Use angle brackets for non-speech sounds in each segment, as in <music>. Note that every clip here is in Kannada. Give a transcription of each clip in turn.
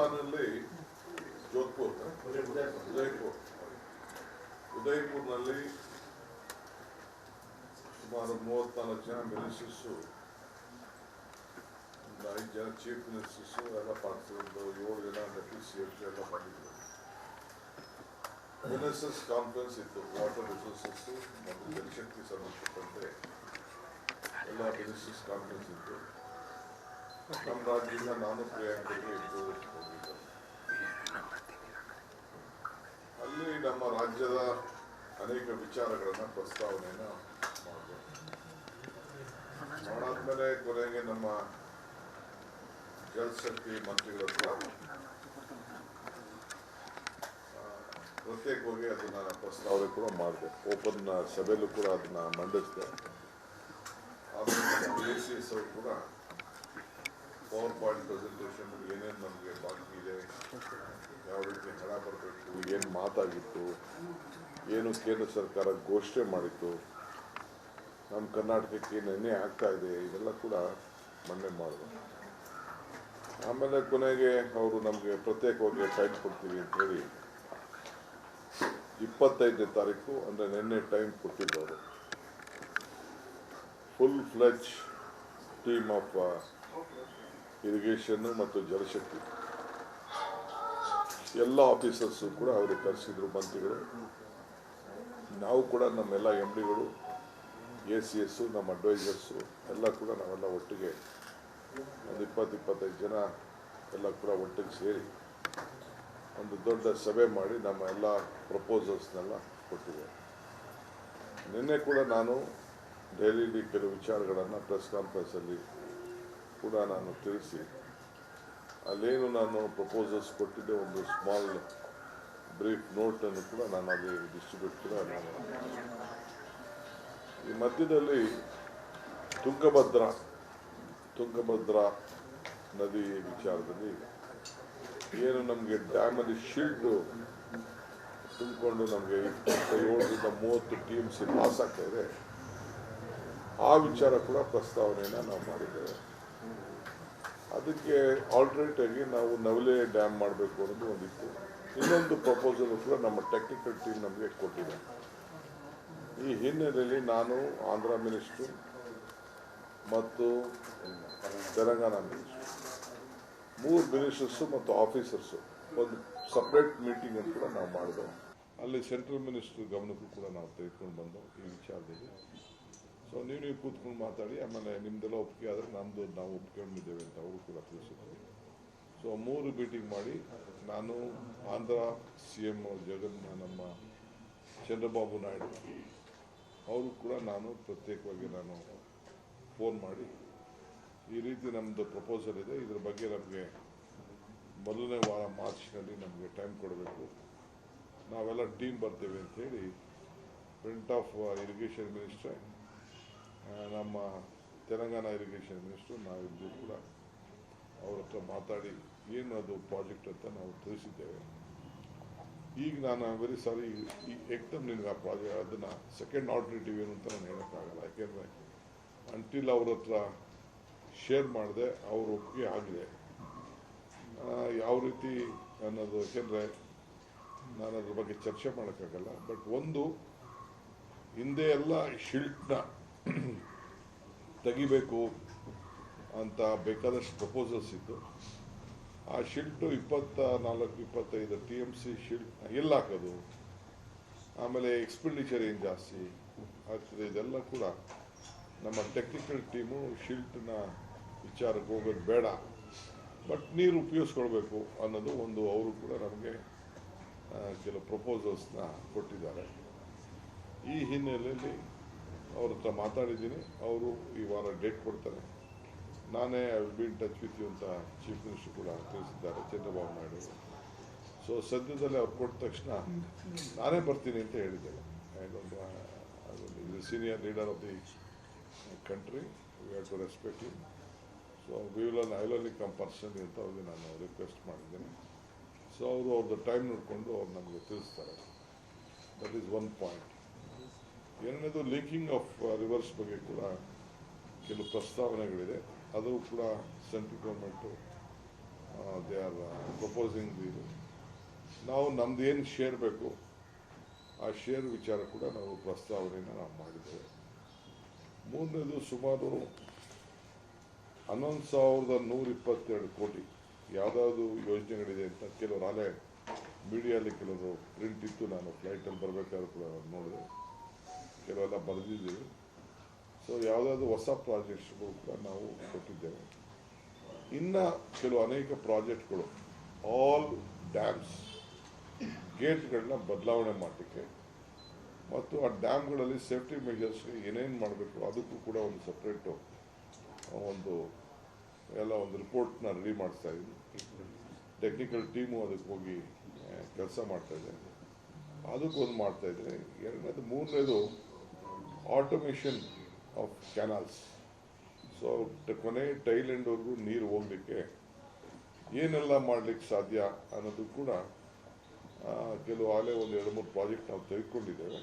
ರಾಜಸ್ಥಾನಲ್ಲಿ ಜೋಧ್ಪುರ್ ಉದಯ್ಪುರ್ ಉದಯ್ಪುರ್ನಲ್ಲಿ ಸುಮಾರು ಮೂವತ್ನಾಲ್ಕು ಜನ ಮಿನಿಸ್ಟರ್ಸು ಒಂದು ಐದು ಜನ ಚೀಫ್ ಮಿನಿಸ್ಟರ್ಸು ಎಲ್ಲ ಪಾರ್ಟಿಸಿಪೆಂಟ್ ಏಳು ಜನ ಡೆಪ್ಯೂಟಿ ಸಿ ಎಫ್ ಎಲ್ಲ ಬಂದಿದ್ರು ಮಿನಿಸ್ಟರ್ಸ್ ಕಾನ್ಫರೆನ್ಸ್ ಇತ್ತು ವಾಟರ್ ರಿಸೋರ್ಸಸ್ ಮತ್ತು ಜಲಶಕ್ತಿ ಸಂಬಂಧಪಟ್ಟಂತೆ ಎಲ್ಲ ಮಿನಿಸ್ಟರ್ಸ್ ಕಾನ್ಫರೆನ್ಸ್ ಇತ್ತು ನಮ್ಮ ರಾಜ್ಯದಿಂದ ನಾನು ಪ್ರಿಯಾಂಕಗೆ ಇದ್ದು ಹೋಗಿದ್ದೆ ಅಲ್ಲಿ ನಮ್ಮ ರಾಜ್ಯದ ಅನೇಕ ವಿಚಾರಗಳನ್ನ ಪ್ರಸ್ತಾವನೆಯನ್ನು ಮಾಡಿದೆ ಮಾಡಾದ್ಮೇಲೆ ಕೊನೆಗೆ ನಮ್ಮ ಜಲಶಕ್ತಿ ಮಂತ್ರಿಗಳ ಪ್ರತ್ಯೇಕವಾಗಿ ಅದನ್ನ ಪ್ರಸ್ತಾವನೆ ಕೂಡ ಮಾಡಿದೆ. ಓಪನ್ ಸಭೆಯಲ್ಲೂ ಕೂಡ ಅದನ್ನ ಮಂಡಿಸಿದೆ. ಕೂಡ ಪವರ್ ಪಾಯಿಂಟ್ ಪ್ರೆಸೆಂಟೇಷನ್ ಏನೇನು ನಮಗೆ ಬಾಕಿ ಇದೆ ಯಾವ ರೀತಿ ಹಣ ಬರಬೇಕು, ಏನು ಮಾತಾಗಿತ್ತು, ಏನು ಕೇಂದ್ರ ಸರ್ಕಾರ ಘೋಷಣೆ ಮಾಡಿತ್ತು ನಮ್ಮ ಕರ್ನಾಟಕಕ್ಕೆ ನೆನ್ನೆ ಆಗ್ತಾ ಇದೆ, ಇದೆಲ್ಲ ಕೂಡ ಮನ್ನೆ ಮಾಡಿದ್ರು ಆಮೇಲೆ ಕೊನೆಗೆ ಅವರು ನಮಗೆ ಪ್ರತ್ಯೇಕವಾಗಿ ಟೈಮ್ ಕೊಡ್ತೀವಿ ಅಂತ ಹೇಳಿ, ಇಪ್ಪತ್ತೈದನೇ ತಾರೀಕು ಅಂದರೆ ನಿನ್ನೆ time ಕೊಟ್ಟಿದ್ದವರು. Full fledge team of irrigation ಮತ್ತು ಜಲಶಕ್ತಿ ಎಲ್ಲ ಆಫೀಸರ್ಸು ಕೂಡ ಅವರು ಕರೆಸಿದ್ರು ಮಂತ್ರಿಗಳು. ನಾವು ಕೂಡ ನಮ್ಮೆಲ್ಲ ಎಂ ಡಿಗಳು ಎ ಸಿ ಎಸ್ಸು ನಮ್ಮ ಅಡ್ವೈಸರ್ಸು ಎಲ್ಲ ಕೂಡ ನಾವೆಲ್ಲ ಒಟ್ಟಿಗೆ ಒಂದು ಇಪ್ಪತ್ತು, ಇಪ್ಪತ್ತೈದು ಜನ ಎಲ್ಲ ಕೂಡ ಒಟ್ಟಿಗೆ ಸೇರಿ ಒಂದು ದೊಡ್ಡ ಸಭೆ ಮಾಡಿ ನಮ್ಮ ಎಲ್ಲ ಪ್ರಪೋಸಲ್ಸ್ನೆಲ್ಲ ಕೊಟ್ಟಿದೆ. ನಿನ್ನೆ ಕೂಡ ನಾನು ದೆಹಲಿಯಲ್ಲಿ ಕೆಲವು ವಿಚಾರಗಳನ್ನು ಪ್ರೆಸ್ ಕಾನ್ಫರೆನ್ಸಲ್ಲಿ ಕೂಡ ನಾನು ತಿಳಿಸಿ, ಅಲ್ಲೇನು ನಾನು ಪ್ರಪೋಸಲ್ಸ್ ಕೊಟ್ಟಿದ್ದೆ, ಒಂದು ಸ್ಮಾಲ್ ಬ್ರೀಫ್ ನೋಟನ್ನು ಕೂಡ ನಾನು ಅಲ್ಲಿ ಡಿಸ್ಟ್ರಿಬ್ಯೂಟ್ ಕೂಡ ನಾನು ಈ ಮಧ್ಯದಲ್ಲಿ ತುಂಗಭದ್ರಾ ತುಂಗಭದ್ರಾ ನದಿ ವಿಚಾರದಲ್ಲಿ ಏನು ನಮಗೆ ಡ್ಯಾಮಲ್ಲಿ ಶಿಲ್ಡು ತುಂಬಿಕೊಂಡು ನಮಗೆ ಇಪ್ಪತ್ತೇಳರಿಂದ ಮೂವತ್ತು ಟೀಮ್ಸ್ ಲಾಸ್ ಆಗ್ತಾ ಇದೆ, ಆ ವಿಚಾರ ಕೂಡ ಪ್ರಸ್ತಾವನೆಯನ್ನು ನಾವು ಮಾಡಿದ್ದೇವೆ. ಅದಕ್ಕೆ ಆಲ್ಟರ್ನೇಟ್ ಆಗಿ ನಾವು ನವಲೆ ಡ್ಯಾಮ್ ಮಾಡಬೇಕು ಅನ್ನೋದು ಒಂದಿತ್ತು. ಇನ್ನೊಂದು ಪ್ರಪೋಸಲ್ ಕೂಡ ನಮ್ಮ ಟೆಕ್ನಿಕಲ್ ಟೀಮ್ ನಮಗೆ ಕೊಟ್ಟಿದೆ. ಈ ಹಿನ್ನೆಲೆಯಲ್ಲಿ ನಾನು, ಆಂಧ್ರ ಮಿನಿಸ್ಟ್ರು ಮತ್ತು ತೆಲಂಗಾಣ ಮಿನಿಸ್ಟ್ರು ಮೂರು ಮಿನಿಸ್ಟರ್ಸು ಮತ್ತು ಆಫೀಸರ್ಸು ಒಂದು ಸಪ್ರೇಟ್ ಮೀಟಿಂಗ್ ಅಂತ ಕೂಡ ನಾವು ಮಾಡಿದೆವು. ಅಲ್ಲಿ ಸೆಂಟ್ರಲ್ ಮಿನಿಸ್ಟರ್ ಗಮನಕ್ಕೂ ಕೂಡ ನಾವು ತೆಗೆದುಕೊಂಡು ಬಂದವು ಈ ವಿಚಾರದಲ್ಲಿ. ಸೊ ನೀವು ನೀವು ಕೂತ್ಕೊಂಡು ಮಾತಾಡಿ, ಆಮೇಲೆ ನಿಮ್ದೆಲ್ಲ ಒಪ್ಪಿಗೆ ಆದರೆ ನಮ್ಮದು ನಾವು ಒಪ್ಕೊಂಡಿದ್ದೇವೆ ಅಂತ ಅವರು ಕೂಡ ತಿಳಿಸಿದ್ರು ಸೊ ಮೂರು ಮೀಟಿಂಗ್ ಮಾಡಿ ನಾನು ಆಂಧ್ರ ಸಿ ಎಂ ಜಗನ್ ನಮ್ಮ ಚಂದ್ರಬಾಬು ನಾಯ್ಡು ಅವರು ಕೂಡ ನಾನು ಪ್ರತ್ಯೇಕವಾಗಿ ನಾನು ಫೋನ್ ಮಾಡಿ, ಈ ರೀತಿ ನಮ್ಮದು ಪ್ರಪೋಸಲ್ ಇದೆ. ಇದ್ರ ಬಗ್ಗೆ ನಮಗೆ ಮೊದಲನೇ ವಾರ ಮಾರ್ಚ್ನಲ್ಲಿ ನಮಗೆ ಟೈಮ್ ಕೊಡಬೇಕು. ನಾವೆಲ್ಲ ಟೀಮ್ ಬರ್ತೇವೆ ಅಂತ ಹೇಳಿ ಪ್ರಿಂಟ್ ಆಫ್ ಇರಿಗೇಷನ್ ಮಿನಿಸ್ಟ್ರೆ ನಮ್ಮ ತೆಲಂಗಾಣ ಇರಿಗೇಷನ್ ಮಿನಿಸ್ಟ್ರು ನಾವಿಬ್ಬರು ಕೂಡ ಅವ್ರ ಹತ್ರ ಮಾತಾಡಿ ಏನು ಅದು ಪ್ರಾಜೆಕ್ಟ್ ಅಂತ ನಾವು ತಿಳಿಸಿದ್ದೇವೆ. ಈಗ ನಾನು ವೆರಿ ಸಾರಿ ಈ ಎಕ್ಟಮ್ ನಿನಗೆ ಆ ಪ್ರಾಜೆಕ್ಟ್ ಅದನ್ನು ಸೆಕೆಂಡ್ ಆಲ್ಟರ್ನೇಟಿವ್ ಏನು ಅಂತ ನಾನು ಹೇಳೋಕ್ಕಾಗಲ್ಲ. ಯಾಕೆಂದರೆ ಅಂಟಿಲ್ ಅವ್ರ ಹತ್ರ ಶೇರ್ ಮಾಡಿದೆ, ಅವ್ರ ಒಪ್ಪಿಗೆ ಆಗಿದೆ. ಯಾವ ರೀತಿ ಅನ್ನೋದು, ಯಾಕೆಂದರೆ ನಾನು ಅದ್ರ ಬಗ್ಗೆ ಚರ್ಚೆ ಮಾಡೋಕ್ಕಾಗಲ್ಲ. ಬಟ್ ಒಂದು, ಹಿಂದೆ ಎಲ್ಲ ಶಿಲ್ಟ್ನ <clears throat> ತೆಗಿಬೇಕು ಅಂತ ಬೇಕಾದಷ್ಟು ಪ್ರಪೋಸಲ್ಸ್ ಇತ್ತು. ಆ ಶಿಲ್ಟು ಇಪ್ಪತ್ತ ನಾಲ್ಕು, ಇಪ್ಪತ್ತೈದು ಟಿ ಎಂ ಸಿ ಶಿಲ್ಟ್ ಎಲ್ಲಿ ಹಾಕೋದು. ಆಮೇಲೆ ಎಕ್ಸ್ಪೆಂಡಿಚರ್ ಏನು ಜಾಸ್ತಿ ಆಗ್ತದೆ ಇದೆಲ್ಲ ಕೂಡ ನಮ್ಮ ಟೆಕ್ನಿಕಲ್ ಟೀಮು ಶಿಲ್ಟ್ನ ವಿಚಾರಕ್ಕೆ ಹೋಗೋದು ಬೇಡ. ಬಟ್ ನೀರು ಉಪಯೋಗಿಸ್ಕೊಳ್ಬೇಕು ಅನ್ನೋದು ಒಂದು ಅವರು ಕೂಡ ನಮಗೆ ಕೆಲವು ಪ್ರಪೋಸಲ್ಸ್ನ ಕೊಟ್ಟಿದ್ದಾರೆ. ಈ ಹಿನ್ನೆಲೆಯಲ್ಲಿ ಅವ್ರ ಹತ್ರ ಮಾತಾಡಿದ್ದೀನಿ. ಅವರು ಈ ವಾರ ಡೇಟ್ ಕೊಡ್ತಾರೆ. ನಾನೇ I will be in touch with you ಅಂತ ಚೀಫ್ ಮಿನಿಸ್ಟರ್ ಕೂಡ ತಿಳಿಸಿದ್ದಾರೆ, ಚಂದ್ರಬಾಬು ನಾಯ್ಡು. ಸೊ ಸದ್ಯದಲ್ಲಿ ಅವ್ರು ಕೊಟ್ಟ ತಕ್ಷಣ ನಾನೇ ಬರ್ತೀನಿ ಅಂತ ಹೇಳಿದ್ದೇನೆ senior leader of the country we have to respect you so will I will come person ಅಂತ ಅವ್ರಿಗೆ ನಾನು ರಿಕ್ವೆಸ್ಟ್ ಮಾಡಿದ್ದೇನೆ. ಸೊ ಅವರು ಅವ್ರದ್ದು ಟೈಮ್ ನೋಡಿಕೊಂಡು ಅವ್ರು ನಮಗೆ ತಿಳಿಸ್ತಾರೆ. ದಟ್ ಈಸ್ ಒನ್ ಪಾಯಿಂಟ್ ಎರಡನೇದು ಲಿಂಕಿಂಗ್ ಆಫ್ ರಿವರ್ಸ್ ಬಗ್ಗೆ ಕೂಡ ಕೆಲವು ಪ್ರಸ್ತಾವನೆಗಳಿದೆ. ಅದು ಕೂಡ central government they are proposing ಇದು. ನಾವು ನಮ್ದು ಏನು ಶೇರ್ ಬೇಕು, ಆ ಶೇರ್ ವಿಚಾರ ಕೂಡ ನಾವು ಪ್ರಸ್ತಾವನೆಯನ್ನು ನಾವು ಮಾಡಿದ್ದೇವೆ. ಮೂರನೇದು ಸುಮಾರು ಹನ್ನೊಂದು ಸಾವಿರದ ನೂರ ಇಪ್ಪತ್ತೆರಡು ಕೋಟಿ ಯಾವುದಾದ್ರು ಯೋಜನೆಗಳಿದೆ ಅಂತ ಕೆಲವರು ಅಲೆ ಮೀಡಿಯಲ್ಲಿ ಕೆಲವರು ಪ್ರಿಂಟ್ ಇತ್ತು ನಾನು ಫ್ಲೈಟಲ್ಲಿ ಬರಬೇಕಾದ್ರೂ ಕೂಡ ನೋಡಿದೆ. ಕೆಲವೆಲ್ಲ ಬರೆದಿದ್ದೀವಿ. ಸೊ ಯಾವುದಾದ್ರು ಹೊಸ ಪ್ರಾಜೆಕ್ಟ್ಸ್ಗಳು ಕೂಡ ನಾವು ಕೊಟ್ಟಿದ್ದೇವೆ. ಇನ್ನು ಕೆಲವು ಅನೇಕ ಪ್ರಾಜೆಕ್ಟ್ಗಳು ಆಲ್ ಡ್ಯಾಮ್ಸ್ ಗೇಟ್ಗಳನ್ನ ಬದಲಾವಣೆ ಮಾಡಲಿಕ್ಕೆ ಮತ್ತು ಆ ಡ್ಯಾಮ್ಗಳಲ್ಲಿ ಸೇಫ್ಟಿ ಮೆಷರ್ಸ್ಗೆ ಏನೇನು ಮಾಡಬೇಕು ಅದಕ್ಕೂ ಕೂಡ ಒಂದು ಸಪ್ರೇಟು ಒಂದು ಎಲ್ಲ ಒಂದು ರಿಪೋರ್ಟ್ನ ರೆಡಿ ಮಾಡಿಸ್ತಾ ಇದ್ವಿ ಟೆಕ್ನಿಕಲ್ ಟೀಮು ಅದಕ್ಕೆ ಹೋಗಿ ಕೆಲಸ ಮಾಡ್ತಾ ಇದೆ ಅದಕ್ಕೊಂದು ಮಾಡ್ತಾ ಇದ್ದಾರೆ ಎರಡನೇದು, ಮೂರನೇದು ಆಟೋಮೇಷನ್ ಆಫ್ ಕ್ಯಾನಲ್ಸ್ ಸೊ ಕೊನೆ ಟೈಲೆಂಡ್ವರೆಗೂ ನೀರು ಹೋಗಲಿಕ್ಕೆ ಏನೆಲ್ಲ ಮಾಡಲಿಕ್ಕೆ ಸಾಧ್ಯ ಅನ್ನೋದು ಕೂಡ ಕೆಲವು ಆಗಲೇ ಒಂದು ಎರಡು ಮೂರು ಪ್ರಾಜೆಕ್ಟ್ ನಾವು ತೆಗೆದುಕೊಂಡಿದ್ದೇವೆ.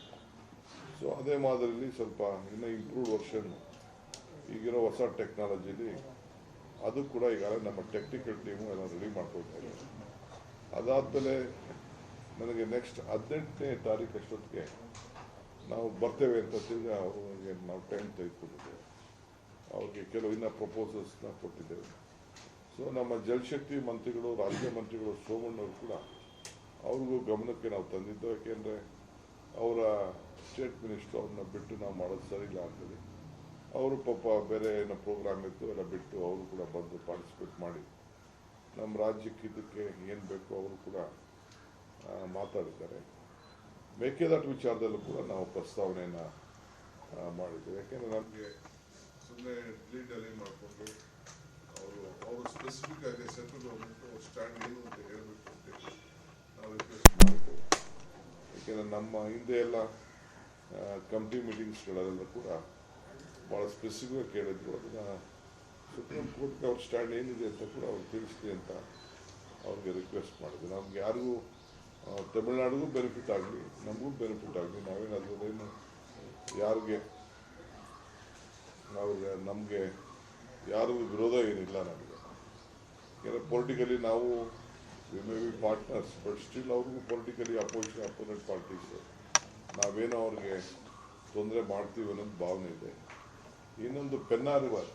ಸೊ ಅದೇ ಮಾದರಿಯಲ್ಲಿ ಸ್ವಲ್ಪ ಇನ್ನೂ ಇಂಪ್ರೂವ್ಡ್ ವರ್ಷನ್ ಈಗಿರೋ ಹೊಸ ಟೆಕ್ನಾಲಜಿಲಿ ಅದು ಕೂಡ ಈಗಾಗಲೇ ನಮ್ಮ ಟೆಕ್ನಿಕಲ್ ಟೀಮು ಎಲ್ಲ ರೆಡಿ ಮಾಡ್ಕೊಳ್ತಾರೆ. ಅದಾದಮೇಲೆ ನನಗೆ ನೆಕ್ಸ್ಟ್ ಹದಿನೆಂಟನೇ ತಾರೀಕು ಅಷ್ಟೊತ್ತಿಗೆ ನಾವು ಬರ್ತೇವೆ ಅಂತ ತಿರ್ಗಿ ಅವ್ರಿಗೆ ನಾವು ಟೈಮ್ ತೆಗೆದುಕೊಂಡಿದ್ದೇವೆ ಅವ್ರಿಗೆ ಕೆಲವು ಇನ್ನ ಪ್ರಪೋಸಲ್ಸ್ನ ಕೊಟ್ಟಿದ್ದೇವೆ. ಸೊ ನಮ್ಮ ಜಲಶಕ್ತಿ ಮಂತ್ರಿಗಳು, ರಾಜ್ಯ ಮಂತ್ರಿಗಳು ಸೋಮಣ್ಣವರು ಕೂಡ ಅವ್ರಿಗೂ ಗಮನಕ್ಕೆ ನಾವು ತಂದಿದ್ದು ಯಾಕೆಂದರೆ ಅವರ ಸ್ಟೇಟ್ ಮಿನಿಸ್ಟರ್ ಅವ್ರನ್ನ ಬಿಟ್ಟು ನಾವು ಮಾಡೋದು ಸರಿ ಇಲ್ಲ ಅಂತೇಳಿ. ಅವರು ಪಾಪ ಬೇರೆ ಏನೋ ಪ್ರೋಗ್ರಾಮ್ ಇತ್ತು, ಎಲ್ಲ ಬಿಟ್ಟು ಅವರು ಕೂಡ ಬಂದು ಪಾರ್ಟಿಸಿಪೇಟ್ ಮಾಡಿ ನಮ್ಮ ರಾಜ್ಯಕ್ಕೆ ಇದಕ್ಕೆ ಏನು ಬೇಕೋ ಅವರು ಕೂಡ ಮಾತಾಡಿದ್ದಾರೆ. ಮೇಕೆದಾಟು ವಿಚಾರದಲ್ಲೂ ಕೂಡ ನಾವು ಪ್ರಸ್ತಾವನೆಯನ್ನು ಮಾಡಿದ್ದೇವೆ. ಯಾಕೆಂದರೆ ನಮಗೆ ಸುಮ್ಮನೆ ಡೆಲಿ ಮಾಡಿಕೊಂಡು ಅವರು ಅವರು ಸ್ಪೆಸಿಫಿಕ್ ಆಗಿ ಸೆಂಟ್ರಲ್ ಗೌರ್ಮೆಂಟ್ ಅವ್ರ ಸ್ಟ್ಯಾಂಡ್ ಏನು ಅಂತ ಹೇಳಬೇಕು ಅಂತ ನಾವು ರಿಕ್ವೆಸ್ಟ್ ಮಾಡಿದ್ದೇವೆ ಯಾಕೆಂದರೆ ನಮ್ಮ ಹಿಂದೆ ಎಲ್ಲ ಕಮಿಟಿ ಮೀಟಿಂಗ್ಸ್ಗಳಲ್ಲೆಲ್ಲ ಕೂಡ ಭಾಳ ಸ್ಪೆಸಿಫಿಕ್ ಕೇಳಿದ್ರು. ಅದನ್ನು ಸುಪ್ರೀಂ ಕೋರ್ಟ್ಗೆ ಅವ್ರ ಸ್ಟ್ಯಾಂಡ್ ಏನಿದೆ ಅಂತ ಕೂಡ ಅವ್ರು ತಿಳಿಸ್ಲಿ ಅಂತ ಅವ್ರಿಗೆ ರಿಕ್ವೆಸ್ಟ್ ಮಾಡಿದ್ವಿ ನಮ್ಗೆ ಯಾರಿಗೂ ತಮಿಳ್ನಾಡಿಗೂ ಬೆನಿಫಿಟ್ ಆಗಲಿ ನಮಗೂ ಬೆನಿಫಿಟ್ ಆಗಲಿ ನಾವೇನು ಅದರಲ್ಲೇನು ಯಾರಿಗೆ ಅವ್ರಿಗೆ ನಮಗೆ ಯಾರಿಗೂ ವಿರೋಧ ಏನಿಲ್ಲ ನಮಗೆ. ಏನೋ ಪೊಲಿಟಿಕಲಿ ನಾವು we may be partners but still ಅವ್ರಿಗೂ ಪೊಲಿಟಿಕಲಿ ಅಪೋಸಿಷನ್ ಅಪೋನೆಂಟ್ ಪಾರ್ಟೀಸ್ ನಾವೇನೋ ಅವ್ರಿಗೆ ತೊಂದರೆ ಮಾಡ್ತೀವಿ ಅನ್ನೋದು ಭಾವನೆ ಇದೆ. ಇನ್ನೊಂದು ಪೆನ್ನಾ ರಿವರ್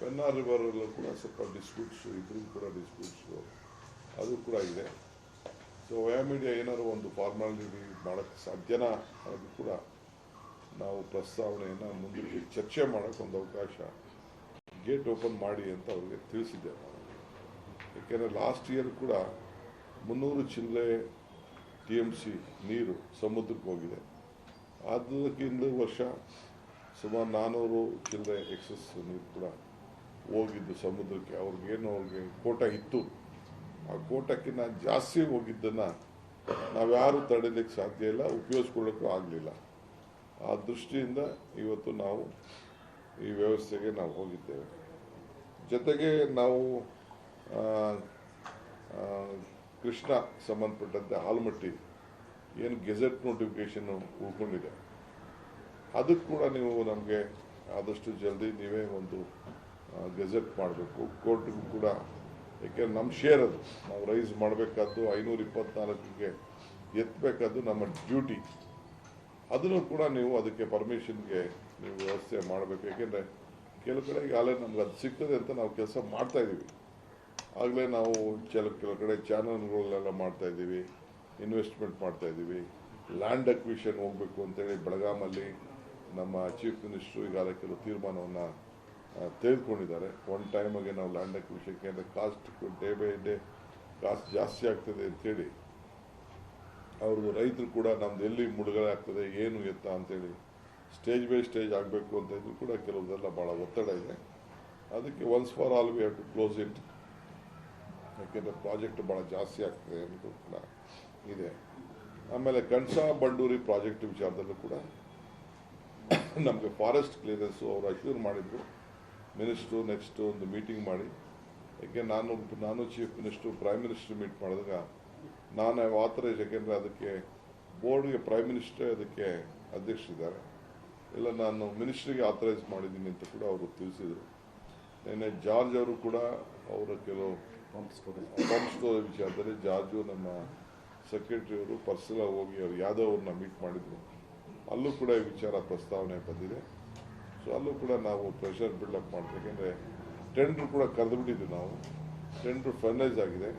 ಪೆನ್ನಾ ರಿವರಲ್ಲೂ ಕೂಡ ಸ್ವಲ್ಪ ಡಿಸ್ಪ್ಯೂಟ್ಸು ಇಬ್ಬರಿಗೂ ಕೂಡ ಡಿಸ್ಪ್ಯೂಟ್ಸು ಅದು ಕೂಡ ಇದೆ. ಸೊ ವಯಾ ಮೀಡಿಯಾ ಏನಾದ್ರು ಒಂದು ಫಾರ್ಮಾಲಿಟಿ ಮಾಡೋಕ್ಕೆ ಸಾಧ್ಯನಾ? ಅನ್ನೋದು ಕೂಡ ನಾವು ಪ್ರಸ್ತಾವನೆಯನ್ನು ಮುಂದಕ್ಕೆ ಚರ್ಚೆ ಮಾಡೋಕ್ಕೆ ಒಂದು ಅವಕಾಶ ಗೇಟ್ ಓಪನ್ ಮಾಡಿ ಅಂತ ಅವ್ರಿಗೆ ತಿಳಿಸಿದ್ದೆ ನಾವು ಯಾಕೆಂದರೆ ಲಾಸ್ಟ್ ಇಯರ್ ಕೂಡ ಮುನ್ನೂರು ಚಿಲ್ಲರೆ ಟಿ ಎಂ ಸಿ ನೀರು ಸಮುದ್ರಕ್ಕೆ ಹೋಗಿದೆ. ಅದಕ್ಕಿಂತ ವರ್ಷ ಸುಮಾರು ನಾನ್ನೂರು ಚಿಲ್ಲರೆ ಎಕ್ಸಸ್ ನೀರು ಕೂಡ ಹೋಗಿದ್ದು ಸಮುದ್ರಕ್ಕೆ. ಅವ್ರಿಗೇನು ಅವ್ರಿಗೆ ಕೋಟ ಇತ್ತು. ಆ ಕೋಟಕ್ಕಿಂತ ಜಾಸ್ತಿ ಹೋಗಿದ್ದನ್ನು ನಾವ್ಯಾರು ತಡೆಯಲಿಕ್ಕೆ ಸಾಧ್ಯ ಇಲ್ಲ, ಉಪಯೋಗಿಸ್ಕೊಳ್ಳೋಕ್ಕೂ ಆಗಲಿಲ್ಲ. ಆ ದೃಷ್ಟಿಯಿಂದ ಇವತ್ತು ನಾವು ಈ ವ್ಯವಸ್ಥೆಗೆ ನಾವು ಹೋಗಿದ್ದೇವೆ. ಜೊತೆಗೆ ನಾವು ಕೃಷ್ಣ ಸಂಬಂಧಪಟ್ಟಂತೆ ಆಲ್ಮಟ್ಟಿ ಏನು ಗೆಜೆಟ್ ನೋಟಿಫಿಕೇಷನ್ನು ಉಳ್ಕೊಂಡಿದೆ. ಅದಕ್ಕೆ ಕೂಡ ನೀವು ನಮಗೆ ಆದಷ್ಟು ಜಲ್ದಿ ನೀವೇ ಒಂದು ಗೆಜೆಟ್ ಮಾಡಬೇಕು. ಕೋರ್ಟ್ಗೂ ಕೂಡ ಯಾಕೆಂದ್ರೆ ನಮ್ಮ ಶೇರ್ ಅದು. ನಾವು ರೈಸ್ ಮಾಡಬೇಕಾದ್ದು ಐನೂರ ಇಪ್ಪತ್ನಾಲ್ಕಿಗೆ ಎತ್ತಬೇಕಾದ್ದು ನಮ್ಮ ಡ್ಯೂಟಿ ಅದನ್ನು ಕೂಡ ನೀವು ಅದಕ್ಕೆ ಪರ್ಮಿಷನ್ಗೆ ನೀವು ವ್ಯವಸ್ಥೆ ಮಾಡಬೇಕು. ಯಾಕೆಂದರೆ ಕೆಲವು ಕಡೆ ಈಗಾಗಲೇ ನಮ್ಗೆ ಅದು ಸಿಗ್ತದೆ ಅಂತ ನಾವು ಕೆಲಸ ಮಾಡ್ತಾ ಇದ್ದೀವಿ. ಆಗಲೇ ನಾವು ಕೆಲವು ಕೆಲವು ಕಡೆ ಮಾಡ್ತಾ ಇದ್ದೀವಿ. ಇನ್ವೆಸ್ಟ್ಮೆಂಟ್ ಮಾಡ್ತಾ ಇದ್ದೀವಿ. ಲ್ಯಾಂಡ್ ಅಕ್ವಿಷನ್ ಹೋಗಬೇಕು ಅಂತೇಳಿ ಬೆಳಗಾಮಲ್ಲಿ ನಮ್ಮ ಚೀಫ್ ಮಿನಿಸ್ಟ್ರು ಈಗಾಗಲೇ ಕೆಲವು ತೀರ್ಮಾನವನ್ನು ತೆಗೆದುಕೊಂಡಿದ್ದಾರೆ ಒನ್ ಟೈಮಗೆ ನಾವು ಲ್ಯಾಂಡ್ ಅಕ್ವಿಷನ್ಗೆ ಅಂದರೆ cost day by day cost ಜಾಸ್ತಿ ಆಗ್ತದೆ ಅಂತೇಳಿ. ಅವರು ರೈತರು ಕೂಡ ನಮ್ದು ಎಲ್ಲಿ ಮುಳುಗಡೆ ಆಗ್ತದೆ, ಏನು ಎತ್ತ ಅಂತೇಳಿ ಸ್ಟೇಜ್ ಬೈ ಸ್ಟೇಜ್ ಆಗಬೇಕು ಅಂತ ಇದ್ರು ಕೂಡ ಕೆಲವುದೆಲ್ಲ ಭಾಳ ಒತ್ತಡ ಇದೆ. ಅದಕ್ಕೆ once for all we have to close it ಯಾಕೆಂದರೆ ಪ್ರಾಜೆಕ್ಟ್ ಭಾಳ ಜಾಸ್ತಿ ಆಗ್ತದೆ ಅನ್ನೋದು ಕೂಡ ಇದೆ. ಆಮೇಲೆ ಕಣ್ಸಾ ಬಂಡೂರಿ ಪ್ರಾಜೆಕ್ಟ್ ವಿಚಾರದಲ್ಲೂ ಕೂಡ ನಮಗೆ ಫಾರೆಸ್ಟ್ ಕ್ಲಿಯರೆನ್ಸು ಅವರು ಅಶ್ಯೂರ್ ಮಾಡಿದ್ರು. ಮಿನಿಸ್ಟ್ರು ನೆಕ್ಸ್ಟ್ ಒಂದು ಮೀಟಿಂಗ್ ಮಾಡಿ. ಯಾಕೆ ನಾನು ನಾನು chief minister prime minister meet ಮಾಡಿದಾಗ ನಾನು ಆಥರೈಸ್ ಯಾಕೆಂದರೆ ಅದಕ್ಕೆ ಬೋರ್ಡ್ಗೆ ಪ್ರೈಮ್ ಮಿನಿಸ್ಟ್ರೇ ಅದಕ್ಕೆ ಅಧ್ಯಕ್ಷರಿದ್ದಾರೆ ಇಲ್ಲ, ನಾನು ಮಿನಿಸ್ಟ್ರಿಗೆ ಆಥರೈಸ್ ಮಾಡಿದ್ದೀನಿ ಅಂತ ಕೂಡ ಅವರು ತಿಳಿಸಿದರು. ನಿನ್ನೆ ಜಾರ್ಜ್ ಅವರು ಕೂಡ ಅವರ ಕೆಲವು ಪಂಪ್ ಸ್ಟೋರೇಜ್ ಪಂಪ್ ಸ್ಟೋರ್ ವಿಚಾರದಲ್ಲಿ ಜಾರ್ಜು ನಮ್ಮ ಸೆಕ್ರೆಟರಿಯವರು ಪರ್ಸನಲ್ ಹೋಗಿ ಅವರು ಯಾದವ್ ಅವ್ರನ್ನ ಮೀಟ್ ಮಾಡಿದರು. ಅಲ್ಲೂ ಕೂಡ ಈ ವಿಚಾರ ಪ್ರಸ್ತಾವನೆ ಬಂದಿದೆ. ಸೊ ಅಲ್ಲೂ ಕೂಡ ನಾವು ಪ್ರೆಷರ್ ಬಿಲ್ಡಪ್ ಮಾಡಿದ್ವಿ ಯಾಕೆಂದರೆ ಟೆಂಡ್ರ್ ಕೂಡ ಕರೆದುಬಿಟ್ಟಿದ್ವಿ ನಾವು. ಟೆಂಡ್ರ್ ಫೈನಲೈಸ್ ಆಗಿದೆ.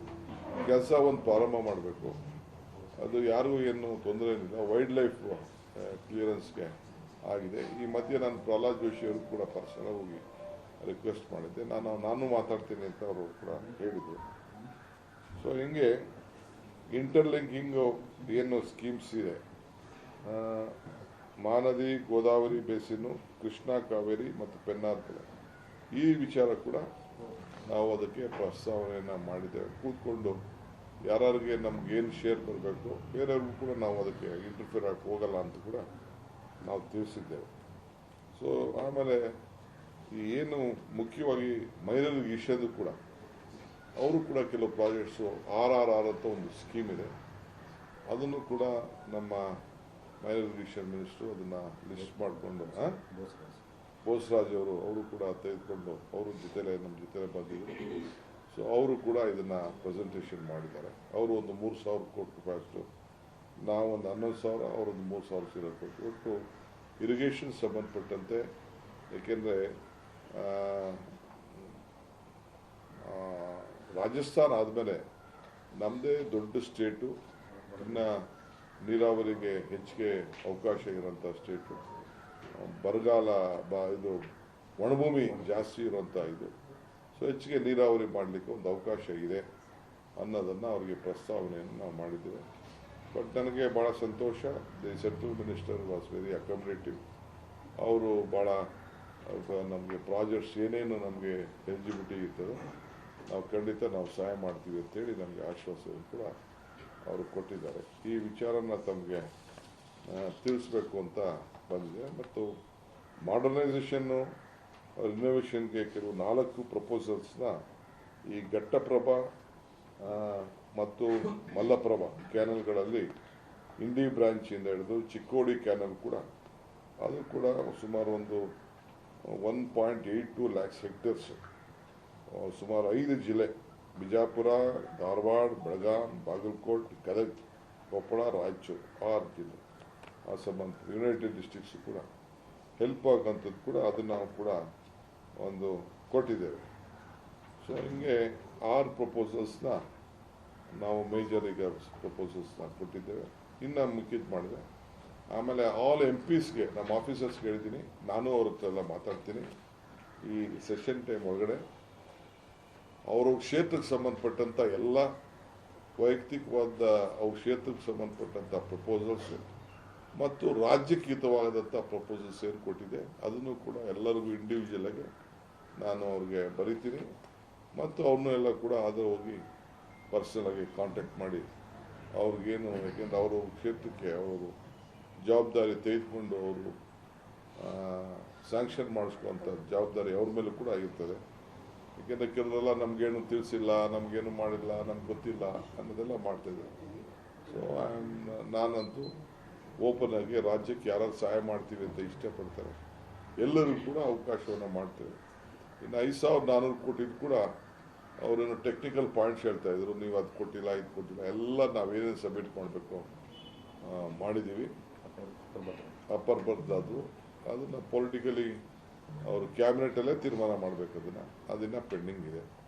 ಕೆಲಸ ಒಂದು ಪ್ರಾರಂಭ ಮಾಡಬೇಕು. ಅದು ಯಾರಿಗೂ ಏನು ತೊಂದರೆ ಏನಿಲ್ಲ. ವೈಲ್ಡ್ ಲೈಫ್ ಕ್ಲಿಯರೆನ್ಸ್ಗೆ ಆಗಿದೆ. ಈ ಮಧ್ಯೆ ನಾನು ಪ್ರಹ್ಲಾದ್ ಜೋಶಿ ಅವರು ಕೂಡ ಪರ್ಸನಲ್ ಹೋಗಿ ರಿಕ್ವೆಸ್ಟ್ ಮಾಡಿದ್ದೆ. ನಾನು ನಾನು ಮಾತಾಡ್ತೀನಿ ಅಂತ ಅವರು ಕೂಡ ಹೇಳಿದರು. ಸೊ ಹಿಂಗೆ ಇಂಟರ್ಲಿಂಕಿಂಗು ಏನು ಸ್ಕೀಮ್ಸ್ ಇದೆ? ಆ, ಮಹಾನದಿ ಗೋದಾವರಿ ಬೇಸಿನು ಕೃಷ್ಣಾ ಕಾವೇರಿ ಮತ್ತು ಪೆನ್ನಾರ್ಕಲೆ ಈ ವಿಚಾರ ಕೂಡ ನಾವು ಅದಕ್ಕೆ ಪ್ರಸ್ತಾವನೆಯನ್ನು ಮಾಡಿದ್ದೇವೆ. ಕೂತ್ಕೊಂಡು ಯಾರಿಗೆ ನಮ್ಗೆ ಏನು ಶೇರ್ ಬರಬೇಕು ಬೇರೆಯವ್ರಿಗೂ ಕೂಡ ನಾವು ಅದಕ್ಕೆ ಇಂಟರ್ಫಿಯರ್ ಆಗಿ ಹೋಗಲ್ಲ ಅಂತ ಕೂಡ ನಾವು ತಿಳಿಸಿದ್ದೇವೆ. ಸೊ ಆಮೇಲೆ ಏನು ಮುಖ್ಯವಾಗಿ ಮಹಿಳೆಯರಿಗೆ ಇಶ್ಯದು ಕೂಡ ಅವರು ಕೂಡ ಕೆಲವು ಪ್ರಾಜೆಕ್ಟ್ಸು ಆರ್ ಆರ್ ಆರ್ ಅಂತ ಒಂದು ಸ್ಕೀಮ್ ಇದೆ. ಅದನ್ನು ಕೂಡ ನಮ್ಮ ಇರಿಗೇಷನ್ ಮಿನಿಸ್ಟ್ರು ಅದನ್ನು ಲಿಸ್ಟ್ ಮಾಡಿಕೊಂಡು ಬೋಸ್ರಾಜ್ ಬೋಸ್ ಬೋಸರಾಜ್ ಅವರು ಅವರು ಕೂಡ ತೆಗೆದುಕೊಂಡು ಅವ್ರ ಜೊತೆಲೆ ನಮ್ಮ ಜೊತೆಲೆ ಬಂದಿದ್ರು ಸೊ ಅವರು ಕೂಡ ಇದನ್ನ ಪ್ರೆಸೆಂಟೇಷನ್ ಮಾಡಿದ್ದಾರೆ. ಅವರು ಒಂದು ಮೂರು ಸಾವಿರ ಕೋಟಿ ರೂಪಾಯಿಷ್ಟು ನಾವು ಒಂದು ಹನ್ನೊಂದು ಸಾವಿರ ಅವರೊಂದು ಮೂರು ಸಾವಿರ ಸೀರ ಕೊಟ್ಟು. ಒಟ್ಟು ಇರಿಗೇಷನ್ ಸಂಬಂಧಪಟ್ಟಂತೆ ಏಕೆಂದರೆ ರಾಜಸ್ಥಾನ ಆದಮೇಲೆ ನಮ್ಮದೇ ದೊಡ್ಡ ಸ್ಟೇಟು ಇನ್ನು ನೀರಾವರಿಗೆ ಹೆಚ್ಚಿಗೆ ಅವಕಾಶ ಇರೋಂಥ ಸ್ಟೇಟು ಬರಗಾಲ ಬಾ, ಇದು ಒಣಭೂಮಿ ಜಾಸ್ತಿ ಇರುವಂಥ ಇದು. ಸೊ ಹೆಚ್ಚಿಗೆ ನೀರಾವರಿ ಮಾಡಲಿಕ್ಕೆ ಒಂದು ಅವಕಾಶ ಇದೆ ಅನ್ನೋದನ್ನು ಅವರಿಗೆ ಪ್ರಸ್ತಾವನೆಯನ್ನು ನಾವು ಮಾಡಿದ್ದೇವೆ. ಬಟ್ ನನಗೆ ಭಾಳ ಸಂತೋಷ the central minister was very accommodative ಅವರು ಭಾಳ ನಮಗೆ ಪ್ರಾಜೆಕ್ಟ್ಸ್ ಏನೇನು ನಮಗೆ ಎಲಿಜಿಬಿಲಿಟಿ ಇರ್ತದೋ, ನಾವು ಖಂಡಿತ ನಾವು ಸಹಾಯ ಮಾಡ್ತೀವಿ ಅಂತೇಳಿ ನಮಗೆ ಆಶ್ವಾಸನೆ ಕೂಡ ಅವರು ಕೊಟ್ಟಿದ್ದಾರೆ. ಈ ವಿಚಾರನ ತಮಗೆ ತಿಳಿಸ್ಬೇಕು ಅಂತ ಬಂದಿದೆ. ಮತ್ತು ಮಾಡರ್ನೈಸೇಷನ್ನು, ರಿನೋವೇಷನ್ಗೆ ಕೆಲವು ನಾಲ್ಕು ಪ್ರಪೋಸಲ್ಸ್ನ ಈ ಘಟ್ಟಪ್ರಭಾ ಮತ್ತು ಮಲ್ಲಪ್ರಭಾ ಕ್ಯಾನಲ್ಗಳಲ್ಲಿ ಇಂಡಿ ಬ್ರಾಂಚಿಂದ ಹಿಡಿದು ಚಿಕ್ಕೋಡಿ ಕ್ಯಾನಲ್ ಕೂಡ, ಅದು ಕೂಡ ಸುಮಾರು ಒಂದು one point eight two lakhs hectares ಸುಮಾರು ಐದು ಜಿಲ್ಲೆ ಬಿಜಾಪುರ, ಧಾರವಾಡ, ಬೆಳಗಾಂ, ಬಾಗಲಕೋಟೆ, ಗದಗ, ಕೊಪ್ಪಳ, ರಾಯಚೂರು, ಆರು ಜಿಲ್ಲೆ. ಆ ಸಂಬಂಧ ಯುನೈಟೆಡ್ ಡಿಸ್ಟಿಕ್ಸ್ ಕೂಡ ಹೆಲ್ಪ್ ಆಗೋಂಥದ್ದು ಕೂಡ ಅದನ್ನು ನಾವು ಕೂಡ ಒಂದು ಕೊಟ್ಟಿದ್ದೇವೆ. ಸೊ ಹಿಂಗೆ ಆರು ಪ್ರಪೋಸಲ್ಸ್ನ ನಾವು ಮೇಜರ್ ಈಗ ಪ್ರಪೋಸಲ್ಸ್ನ ಕೊಟ್ಟಿದ್ದೇವೆ. ಇನ್ನು ಮುಖ್ಯದ ಮಾಡಿದೆ. ಆಮೇಲೆ ಆಲ್ ಎಂ ಪಿಸ್ಗೆ ನಮ್ಮ ಆಫೀಸರ್ಸ್ಗೆ ಹೇಳಿದ್ದೀನಿ ನಾನು ಅವ್ರ ಹತ್ರ ಎಲ್ಲ ಮಾತಾಡ್ತೀನಿ. ಈ ಸೆಷನ್ ಟೈಮ್ ಒಳಗಡೆ ಅವ್ರ ಕ್ಷೇತ್ರಕ್ಕೆ ಸಂಬಂಧಪಟ್ಟಂಥ ಎಲ್ಲ ವೈಯಕ್ತಿಕವಾದ ಅವ್ರ ಕ್ಷೇತ್ರಕ್ಕೆ ಸಂಬಂಧಪಟ್ಟಂಥ ಪ್ರಪೋಸಲ್ಸ್ ಮತ್ತು ರಾಜ್ಯಕೀತವಾದಂಥ ಪ್ರಪೋಸಲ್ಸ್ ಏನು ಕೊಟ್ಟಿದೆ, ಅದನ್ನು ಕೂಡ ಎಲ್ಲರಿಗೂ ಇಂಡಿವಿಜುವಲ್ ಆಗಿ ನಾನು ಅವ್ರಿಗೆ ಬರಿತೀನಿ. ಮತ್ತು ಅವ್ರನ್ನೆಲ್ಲ ಕೂಡ ಅದು ಹೋಗಿ ಪರ್ಸನಲ್ ಆಗಿ ಕಾಂಟ್ಯಾಕ್ಟ್ ಮಾಡಿ ಅವ್ರಿಗೇನು, ಯಾಕೆಂದ್ರೆ ಅವರು ಕ್ಷೇತ್ರಕ್ಕೆ ಅವರು ಜವಾಬ್ದಾರಿ ತೆಗೆದುಕೊಂಡು ಅವರು ಸ್ಯಾಂಕ್ಷನ್ ಮಾಡಿಸ್ಕೊಂಥ ಜವಾಬ್ದಾರಿ ಅವ್ರ ಮೇಲೂ ಕೂಡ ಇರ್ತದೆ ಯಾಕೆಂದರೆ ಕೆಲವರೆಲ್ಲ ನಮ್ಗೇನು ತಿಳಿಸಿಲ್ಲ ನಮ್ಗೇನು ಮಾಡಿಲ್ಲ ನಮ್ಗೆ ಗೊತ್ತಿಲ್ಲ ಅನ್ನೋದೆಲ್ಲ ಮಾಡ್ತಿದ್ದಾರೆ ಸೊ ನಾನಂತೂ ಓಪನ್ ಆಗಿ ರಾಜ್ಯಕ್ಕೆ ಯಾರು ಸಹಾಯ ಮಾಡ್ತೀವಿ ಅಂತ ಇಷ್ಟಪಡ್ತಾರೆ. ಎಲ್ಲರಿಗೂ ಕೂಡ ಅವಕಾಶವನ್ನು ಮಾಡ್ತೇವೆ. ಇನ್ನು ಐದು ಸಾವಿರದ ನಾನ್ನೂರು ಕೋಟಿದು ಕೂಡ ಅವರೇನು ಟೆಕ್ನಿಕಲ್ ಪಾಯಿಂಟ್ಸ್ ಹೇಳ್ತಾ ಇದ್ರು. ನೀವು ಅದು ಕೊಟ್ಟಿಲ್ಲ ಇದು ಕೊಟ್ಟಿಲ್ಲ ಎಲ್ಲ ನಾವೇನೇನು ಸಬ್ಮಿಟ್ ಮಾಡಬೇಕು ಮಾಡಿದ್ದೀವಿ ಅಪ್ಪರ್ ಬರ್ದು ಅದು ಅದನ್ನು ಪೊಲಿಟಿಕಲಿ ಅವರು ಕ್ಯಾಬಿನೆಟಲ್ಲೇ ತೀರ್ಮಾನ ಮಾಡಬೇಕು ಅದನ್ನು. ಅದನ್ನು ಪೆಂಡಿಂಗ್ ಇದೆ.